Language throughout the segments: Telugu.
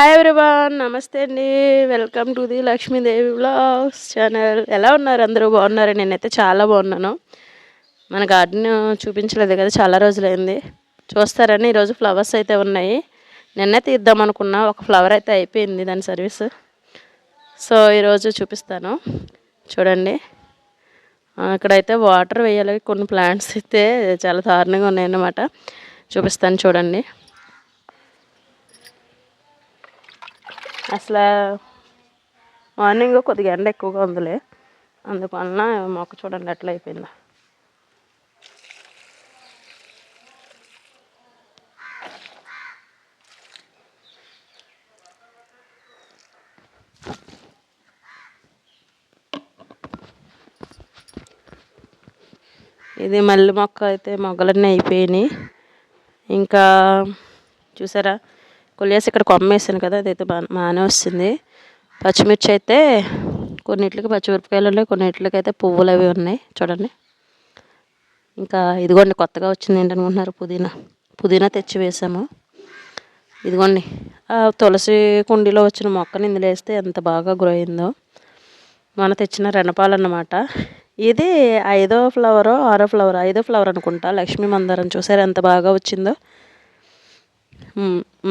హాయ్ ఎవ్రీవన్ నమస్తే అండి. Welcome to the Lakshmidevi blogs channel ఎలా ఉన్నారు? అందరూ బాగున్నారు? నేనైతే చాలా బాగున్నాను. మన గార్డెన్ చూపించలేదు కదా చాలా రోజులైంది. చూస్తారని ఈరోజు ఫ్లవర్స్ అయితే ఉన్నాయి. నిన్నే తీద్దాం అనుకున్నా ఒక ఫ్లవర్ అయితే అయిపోయింది దాని సర్వీస్ సో ఈరోజు చూపిస్తాను. చూడండి. ఇక్కడైతే వాటర్ వేయాలి కొన్ని ప్లాంట్స్ అయితే చాలా దారుణంగా ఉన్నాయన్నమాట. చూపిస్తాను చూడండి. అసలు మార్నింగ్ కొద్దిగా ఎండ ఎక్కువగా ఉందిలే. అందువలన మొక్క చూడండి ఎట్లా అయిపోయిందా. ఇది మల్లె మొక్క అయితే మొగ్గలన్నీ అయిపోయినాయి. ఇంకా చూసారా? కొలియాసి ఇక్కడ కొమ్మేసాను కదా అదైతే బా బాగానే వస్తుంది. పచ్చిమిర్చి అయితే కొన్నిట్లకి పచ్చిమిరపకాయలు ఉన్నాయి కొన్నిట్లకి అయితే పువ్వులు అవి ఉన్నాయి చూడండి. ఇంకా ఇదిగోండి కొత్తగా వచ్చింది ఏంటనుకుంటున్నారు పుదీనా. పుదీనా తెచ్చి వేసాము. ఇదిగోండి ఆ తులసి కుండీలో వచ్చిన మొక్కని ఇందులో వేస్తే ఎంత బాగా గ్రో అయిందో. మన తెచ్చిన రెనపాలు అన్నమాట. ఇది ఐదో ఫ్లవరో ఆరో ఫ్లవర్ ఐదో ఫ్లవర్ అనుకుంటా లక్ష్మీ మందారం చూసారు ఎంత బాగా వచ్చిందో.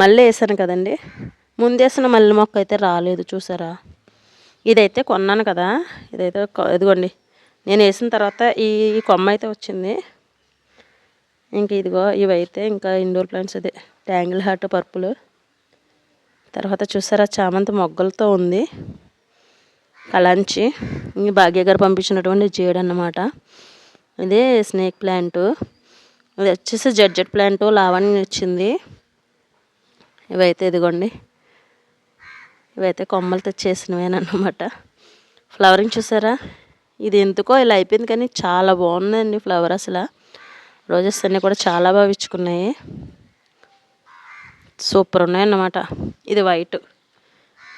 మళ్ళీ వేసాను కదండి. ముందేసిన మల్లె మొక్క అయితే రాలేదు చూసారా? ఇదైతే కొన్నాను కదా. ఇదైతే ఇదిగోండి. నేను వేసిన తర్వాత ఈ కొమ్మ అయితే వచ్చింది. ఇంక ఇదిగో ఇవైతే ఇంకా ఇండోర్ ప్లాంట్స్ అదే. ట్యాంగిల్ హార్ట్ పర్పుల్ తర్వాత చూసారా చామంతి మొగ్గలతో ఉంది. కలాంచి ఇంక భాగ్య గారు పంపించినటువంటి జేడు అన్నమాట. ఇదే స్నేక్ ప్లాంట్ ఇది వచ్చేసి జడ్జెట్ ప్లాంట్ లావణ్యం వచ్చింది. ఇవైతే ఇదిగోండి. ఇవైతే కొమ్మలు తెచ్చేసినవేనమాట ఫ్లవరింగ్ చూసారా? ఇది ఎందుకో ఇలా అయిపోయింది కానీ చాలా బాగుందండి ఫ్లవర్ అసలు. రోజెస్ అన్నీ కూడా చాలా బాగా ఇచ్చుకున్నాయి సూపర్ ఉన్నాయన్నమాట. ఇది వైట్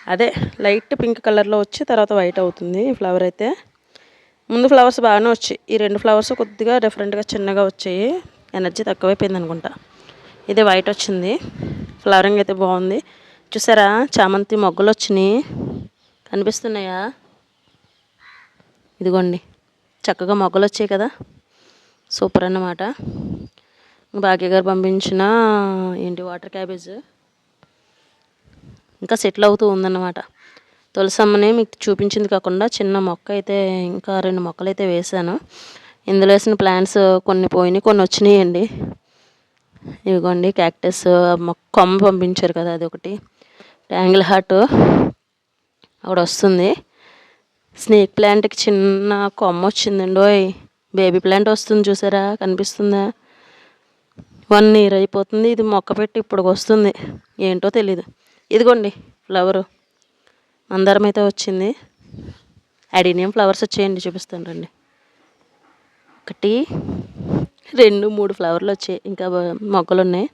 అదే లైట్ పింక్ కలర్లో వచ్చి తర్వాత వైట్ అవుతుంది ఈ ఫ్లవర్ అయితే. ముందు ఫ్లవర్స్ బాగానే వచ్చాయి. ఈ రెండు ఫ్లవర్స్ కొద్దిగా డిఫరెంట్గా చిన్నగా వచ్చాయి. ఎనర్జీ తక్కువైపోయింది అనుకుంటా. ఇది వైట్ వచ్చింది. ఫ్లవరింగ్ అయితే బాగుంది. చూసారా? చామంతి మొగ్గలు వచ్చినాయి కనిపిస్తున్నాయా? ఇదిగోండి. చక్కగా మొగ్గలు వచ్చాయి కదా. సూపర్ అన్నమాట. భాగ్య గారు పంపించిన ఏంటి వాటర్ క్యాబేజ్? ఇంకా సెటిల్ అవుతూ ఉందన్నమాట. తులసమ్మని మీకు చూపించింది కాకుండా చిన్న మొక్క అయితే ఇంకా రెండు మొక్కలు అయితే వేసాను ఇందులో వేసిన ప్లాంట్స్ కొన్ని పోయినాయి కొన్ని వచ్చినాయండి. ఇదిగోండి క్యాక్టస్ కొమ్మ పంపించారు కదా అది ఒకటి ట్యాంగిల్ హార్ట్ అక్కడ వస్తుంది. స్నేక్ ప్లాంట్కి చిన్న కొమ్మ వచ్చిందండి. ఓయ్ బేబీ ప్లాంట్ వస్తుంది చూసారా? కనిపిస్తుందా? వన్ ఇయర్ అయిపోతుంది. ఇది మొక్క పెట్టి ఇప్పుడు వస్తుంది. ఏంటో తెలీదు. ఇదిగోండి ఫ్లవరు మందారం అయితే వచ్చింది. అడీనియం ఫ్లవర్స్ వచ్చేయండి చూపిస్తాను రండి. ఒకటి. రెండు మూడు ఫ్లవర్లు వచ్చాయి. ఇంకా మొక్కలు ఉన్నాయి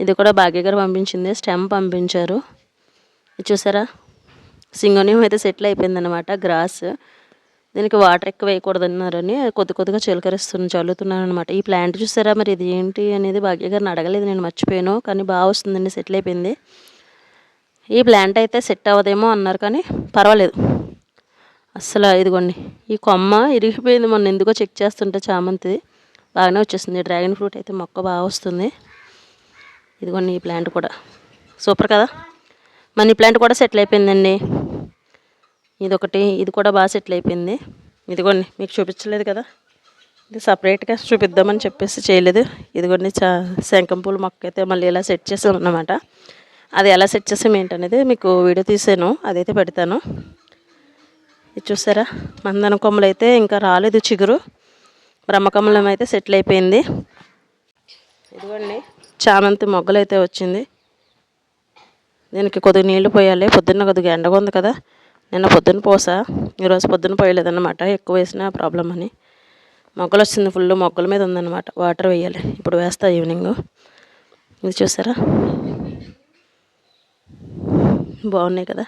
ఇది కూడా భాగ్య గారు పంపించింది. స్టెమ్ పంపించారు. ఇది చూసారా? సింగోనియం అయితే సెటిల్ అయిపోయిందనమాట గ్రాస్. దీనికి వాటర్ ఎక్కువ వేయకూడదన్నారని కొద్ది కొద్దిగా చిలకరిస్తున్నాను చల్లుతున్నాను అనమాట ఈ ప్లాంట్ చూసారా మరి ఇది ఏంటి అనేది భాగ్య గారిని అడగలేదు. నేను మర్చిపోయాను. కానీ బాగా వస్తుందండి సెటిల్ అయిపోయింది. ఈ ప్లాంట్ అయితే సెట్ అవ్వదేమో అన్నారు కానీ పర్వాలేదు. అస్సలు ఇదిగోండి. ఈ కొమ్మ ఇరిగిపోయింది మొన్న ఎందుకో చెక్ చేస్తుంటే చామంతిది. బాగానే వచ్చేసింది. డ్రాగన్ ఫ్రూట్ అయితే మొక్క బాగా వస్తుంది. ఇదిగోండి ఈ ప్లాంట్ కూడా. సూపర్ కదా? మనీ ప్లాంట్ కూడా సెటిల్ అయిపోయిందండి. ఇదొకటి ఇది కూడా బాగా సెటిల్ అయిపోయింది. ఇదిగోండి మీకు చూపించలేదు కదా? ఇది సపరేట్గా చూపిద్దామని చెప్పేసి చేయలేదు. ఇదిగోండి చా శంఖం పూల మొక్క అయితే మళ్ళీ ఇలా సెట్ చేసాం అన్నమాట అది ఎలా సెట్ చేసాం ఏంటనేది మీకు వీడియో తీసాను. అదైతే పెడతాను. ఇది చూసారా? మందన కొమ్మలు అయితే ఇంకా రాలేదు చిగురు. బ్రహ్మకమలం అయితే సెటిల్ అయిపోయింది ఇదిగోండి చామంతి మొగ్గలు అయితే వచ్చింది. దీనికి కొద్దిగా నీళ్ళు పోయాలి. పొద్దున్న కొద్దిగా ఎండగా ఉంది కదా. నిన్న పొద్దున్న పోసా. ఈరోజు పొద్దున్న పోయలేదన్నమాట. ఎక్కువ వేసినా ప్రాబ్లం అని. మొగ్గలు వచ్చింది ఫుల్ మొగ్గల మీద ఉందన్నమాట. వాటర్ వేయాలి. ఇప్పుడు వేస్తా ఈవినింగ్. ఇది చూసారా? బాగున్నాయి కదా.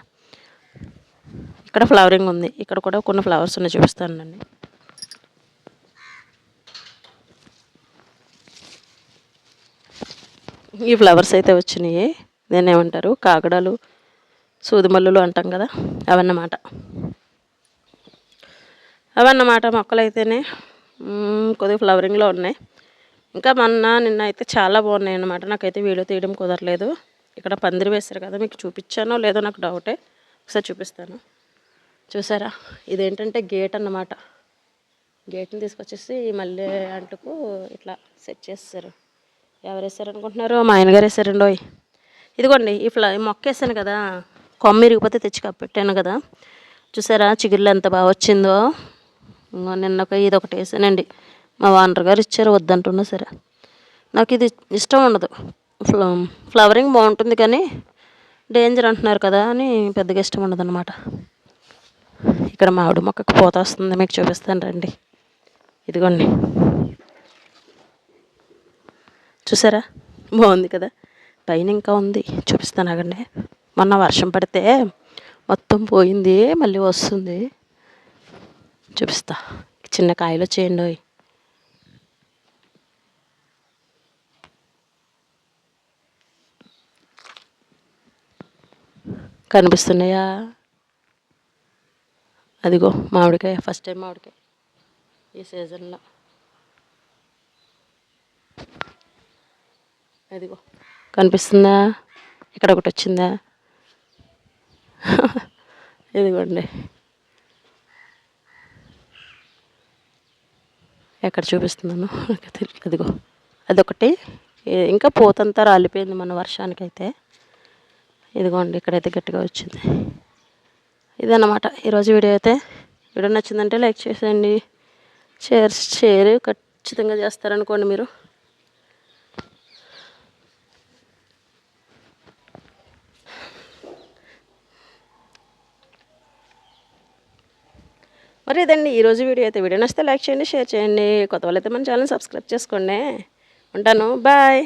ఇక్కడ ఫ్లవరింగ్ ఉంది. ఇక్కడ కూడా కొన్ని ఫ్లవర్స్ ఉన్నాయి చూపిస్తానండి ఈ ఫ్లవర్స్ అయితే వచ్చినాయి. దీన్ని ఏమంటారు కాగడాలు సూదిమల్లులు అంటాం కదా అవన్నమాట. అవన్నమాట మొక్కలు అయితేనే కొద్దిగా ఫ్లవరింగ్లో ఉన్నాయి. ఇంకా మొన్న నిన్న అయితే చాలా బాగున్నాయి అన్నమాట. నాకైతే వీడియో తీయడం కుదరలేదు. ఇక్కడ పందిరి వేశారు కదా మీకు చూపించానో లేదో నాకు డౌటే. ఒకసారి చూపిస్తాను. చూసారా? ఇదేంటంటే గేట్ అన్నమాట. గేట్ని తీసుకొచ్చేసి మళ్ళీ అంటుకు ఇట్లా సెట్ చేస్తారు. ఎవరు వేస్తారు అనుకుంటున్నారు మా ఆయన గారు ఇదిగోండి ఈ ఫ్లా మొక్క వేసాను కదా. కొమ్మ ఇరిగిపోతే తెచ్చి కప్పెట్టాను కదా. చూసారా చిగుళ్ళు ఎంత బాగా వచ్చిందో. నిన్న ఒక ఇది ఒకటి వేసానండి. మా వానర్ గారు ఇచ్చారు వద్దంటున్నా సరే. నాకు ఇది ఇష్టం ఉండదు. ఫ్లవరింగ్ బాగుంటుంది కానీ డేంజర్ అంటున్నారు కదా అని పెద్దగా ఇష్టం ఉండదు అనమాట ఇక్కడ మామిడి మొక్కకు పూత వస్తుంది మీకు చూపిస్తాను రండి. ఇదిగోండి. చూసారా? బాగుంది కదా? పైన ఇంకా ఉంది. చూపిస్తాను ఆగండి. మొన్న వర్షం పడితే మొత్తం పోయింది మళ్ళీ వస్తుంది. చూపిస్తా. చిన్న కాయలు వచ్చేయండి కనిపిస్తున్నాయా? అదిగో మామిడికాయ. ఫస్ట్ టైం మామిడికాయ ఈ సీజన్లో. అదిగో కనిపిస్తుందా? ఇక్కడ ఒకటి వచ్చిందా? ఇదిగోండి. ఎక్కడ చూపిస్తున్నాను? అదిగో అదొకటి. ఇంకా పోతంతా రాలిపోయింది మన వర్షానికి అయితే ఇదిగోండి ఇక్కడైతే గట్టిగా వచ్చింది. ఇదన్నమాట. ఈరోజు వీడియో అయితే. వీడియో నచ్చిందంటే లైక్ చేసేయండి. షేర్ షేర్ ఖచ్చితంగా చేస్తారనుకోండి మీరు. మరి ఇదండి. ఈరోజు వీడియో అయితే. వీడియో నచ్చితే లైక్ చేయండి షేర్ చేయండి. కొత్త వాళ్ళైతే మన ఛానల్ సబ్స్క్రైబ్ చేసుకోండి. ఉంటాను. బాయ్.